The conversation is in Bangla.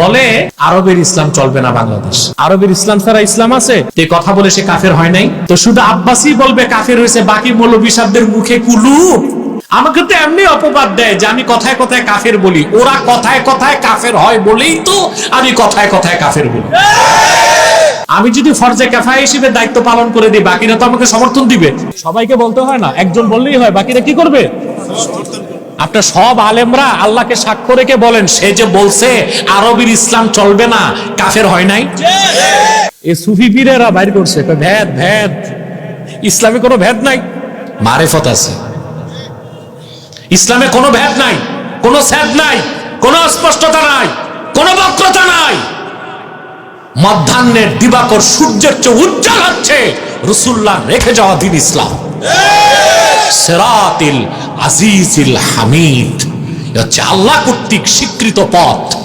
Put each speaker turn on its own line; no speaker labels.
বলে আরবের ইসলাম চলবে না বাংলাদেশ। আরবের ইসলাম ছাড়া ইসলাম আছে? কথা বলে সে কাফের হয় নাই? তো শুধু বলবে কাফের হয়েছে, বাকি মুখে কুলু আমাকে তো এমনি অপবাদ দেয় যে আমি কথায় কথায় কাফের বলি। ওরা কথায় কথায় কাফের হয় বলেই তো আমি কথায় কথায় কাফের বলি। আমি যদি ফরজে কাফায় হিসেবে দায়িত্ব পালন করে দিই, বাকিরা তো আমাকে সমর্থন দিবে। সবাইকে বলতে হয় না, একজন বললেই হয়, বাকিরা কি করবে? আপনার সব আলেমরা আল্লাহকে সাক্ষ্য রেখে বলেন সে যে বলছে আরবের ইসলাম চলবে না কাফের হয় নাই? এ সুফি পীরেরা বাইর করছে ভেদ ভেদ। ইসলামে কোনো ভেদ নাই? মারেফত আছে। ইসলামে কোনো ভেদ নাই কোনো স্যাদ নাই কোনো অস্পষ্টতা নাই কোনো বক্রতা নাই। মধ্যাহ্নের দিবাকর সূর্যের চেয়ে উজ্জ্বল হচ্ছে রসুল্লাহ রেখে যাওয়া দিন ইসলাম। সেরাতিল আজিজিল হামিদ। হচ্ছে আল্লাহ কর্তৃক স্বীকৃত পথ।